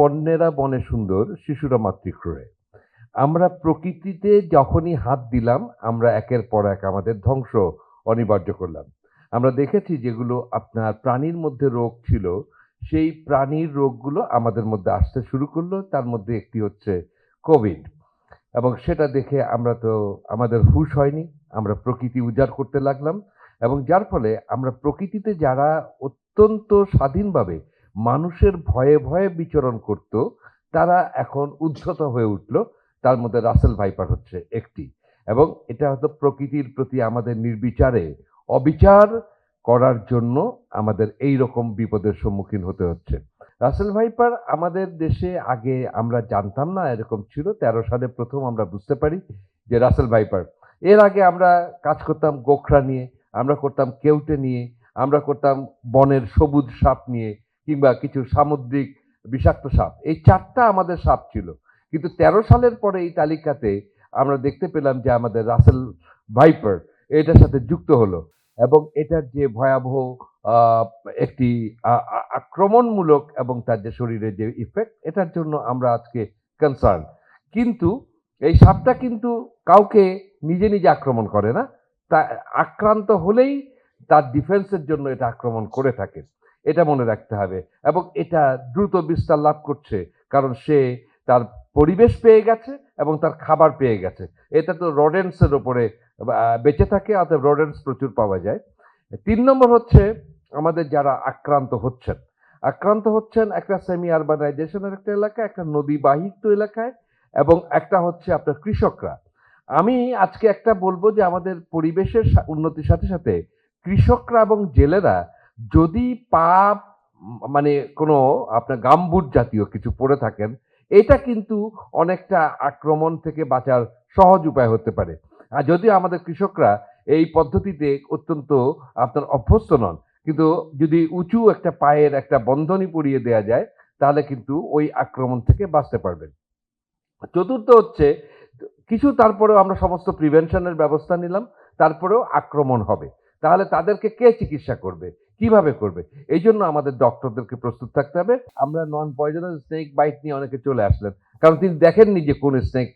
বন্যেরা বনে সুন্দর, শিশুরা মাতৃক্রয়ে আমরা প্রকৃতিতে যখনই হাত দিলাম, আমরা একের পর এক আমাদের ধ্বংস অনিবার্য করলাম। আমরা দেখেছি যেগুলো আপনার প্রাণীর মধ্যে রোগ ছিল, সেই প্রাণীর রোগগুলো আমাদের মধ্যে আসতে শুরু করল। তার মধ্যে একটি হচ্ছে কোভিড। এবং সেটা দেখে আমরা তো আমাদের হুশ হয়নি, আমরা প্রকৃতি উজাড় করতে লাগলাম। এবং যার ফলে আমরা প্রকৃতিতে যারা অত্যন্ত স্বাধীনভাবে মানুষের ভয়ে ভয়ে বিচরণ করত, তারা এখন উদ্ধত হয়ে উঠল, তার মধ্যে রাসেল ভাইপার হচ্ছে একটি। এবং এটা হয়তো প্রকৃতির প্রতি আমাদের নির্বিচারে অবিচার করার জন্য আমাদের এই রকম বিপদের সম্মুখীন হতে হচ্ছে। রাসেল ভাইপার আমাদের দেশে আগে আমরা জানতাম না এরকম ছিল, তেরো সালে প্রথম আমরা বুঝতে পারি যে রাসেল ভাইপার। এর আগে আমরা কাজ করতাম গোখরা নিয়ে, আমরা করতাম কেউটে নিয়ে, আমরা করতাম বনের সবুজ সাপ নিয়ে কিংবা কিছু সামুদ্রিক বিষাক্ত সাপ। এই চারটা আমাদের সাপ ছিল। কিন্তু তেরো সালের পরে এই তালিকাতে আমরা দেখতে পেলাম যে আমাদের রাসেল ভাইপার এটার সাথে যুক্ত হলো এবং এটার যে ভয়াবহ একটি আক্রমণমূলক এবং তার যে শরীরে যে ইফেক্ট এটার জন্য আমরা আজকে কনসার্ন কিন্তু এই সাপটা কিন্তু কাউকে নিজে নিজে আক্রমণ করে না। তা, আক্রান্ত হলেই তার ডিফেন্সের জন্য এটা আক্রমণ করে থাকে। এটা মনে রাখতে হবে। এবং এটা দ্রুত বিস্তার লাভ করছে, কারণ সে তার পরিবেশ পেয়ে গেছে এবং তার খাবার পেয়ে গেছে। এটা তো রডেন্সের ওপরে বেঁচে থাকে অর্থাৎ রডেন্স প্রচুর পাওয়া যায়। তিন নম্বর হচ্ছে আমাদের যারা আক্রান্ত হচ্ছেন। আক্রান্ত হচ্ছেন একটা সেমি আরবানাইজেশনের একটা এলাকা একটা নদী বাহিত এলাকায়, এবং একটা হচ্ছে আপনার কৃষকরা। আমি আজকে একটা বলব যে আমাদের পরিবেশের উন্নতির সাথে সাথে কৃষকরা এবং জেলেরা যদি পা মানে কোনো আপনার গাম্বুট জাতীয় কিছু পরে থাকেন, এটা কিন্তু অনেকটা আক্রমণ থেকে বাঁচার সহজ উপায় হতে পারে। আর যদিও আমাদের কৃষকরা এই পদ্ধতিতে অত্যন্ত আপনার অভ্যস্ত নন, কিন্তু যদি উঁচু একটা পায়ের একটা বন্ধনী পরিয়ে দেয়া যায়, তাহলে কিন্তু ওই আক্রমণ থেকে বাঁচতে পারবেন। চতুর্থ হচ্ছে, কিছু তারপরেও আমরা সমস্ত প্রিভেনশনের ব্যবস্থা নিলাম, তারপরেও আক্রমণ হবে। তাহলে তাদেরকে কে চিকিৎসা করবে? কীভাবে করবে? এই জন্য আমাদের ডক্টরদেরকে প্রস্তুত থাকতে হবে। আমরা নন পয়জনাস স্নেক বাইট নিয়ে অনেকে চলে আসলেন। কারণ তিনি দেখেননি যে কোন স্নেক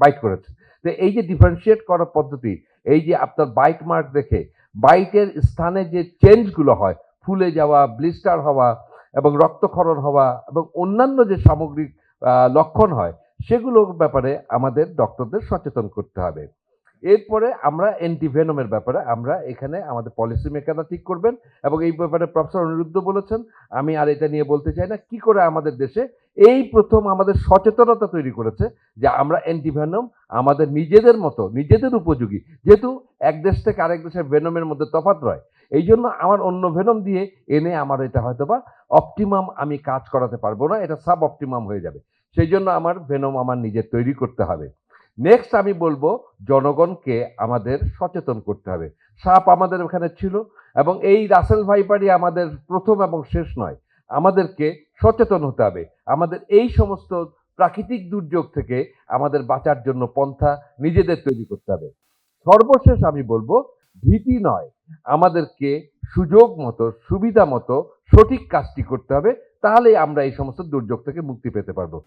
বাইট করেছে। তো এই যে ডিফারেন্সিয়েট করার পদ্ধতি, এই যে আপনার বাইট মার্ক দেখে বাইটের স্থানে যে চেঞ্জগুলো হয়, ফুলে যাওয়া ব্লিস্টার হওয়া, এবং রক্তক্ষরণ হওয়া, এবং অন্যান্য যে সামগ্রিক লক্ষণ হয়, সেগুলোর ব্যাপারে আমাদের ডক্টরদের সচেতন করতে হবে। এরপরে আমরা অ্যান্টিভেনমের ব্যাপারে আমরা এখানে আমাদের পলিসি মেকাররা ঠিক করবেন এবং এই ব্যাপারে প্রফেসর অনিরুদ্ধ বলেছেন। আমি আর এটা নিয়ে বলতে চাই না, কি করে আমাদের দেশে এই প্রথম আমাদের সচেতনতা তৈরি করেছে যে আমরা অ্যান্টিভেনম আমাদের নিজেদের মতো, নিজেদের উপযোগী। যেহেতু এক দেশ থেকে আরেক দেশের ভেনমের মধ্যে তফাৎ রয়, এই জন্য আমার অন্য ভেনম দিয়ে এনে আমার এটা হয়তো বা অপটিমাম আমি কাজ করাতে পারব না, এটা সাব অপটিমাম হয়ে যাবে। সেই জন্য আমার ভেনম আমার নিজের তৈরি করতে হবে। নেক্সট আমি বলব জনগণকে আমাদের সচেতন করতে হবে। সাপ আমাদের ওখানে ছিল এবং এই রাসেল ভাইপারই আমাদের প্রথম এবং শেষ নয়। আমাদেরকে সচেতন হতে হবে। আমাদের এই সমস্ত প্রাকৃতিক দুর্যোগ থেকে আমাদের বাঁচার জন্য পন্থা নিজেদের তৈরি করতে হবে। সর্বশেষ আমি বলব, ভীতি নয়। আমাদেরকে সুযোগ মতো, সুবিধা মতো সঠিক কাজটি করতে হবে। তাহলেই আমরা এই সমস্ত দুর্যোগ থেকে মুক্তি পেতে পারব।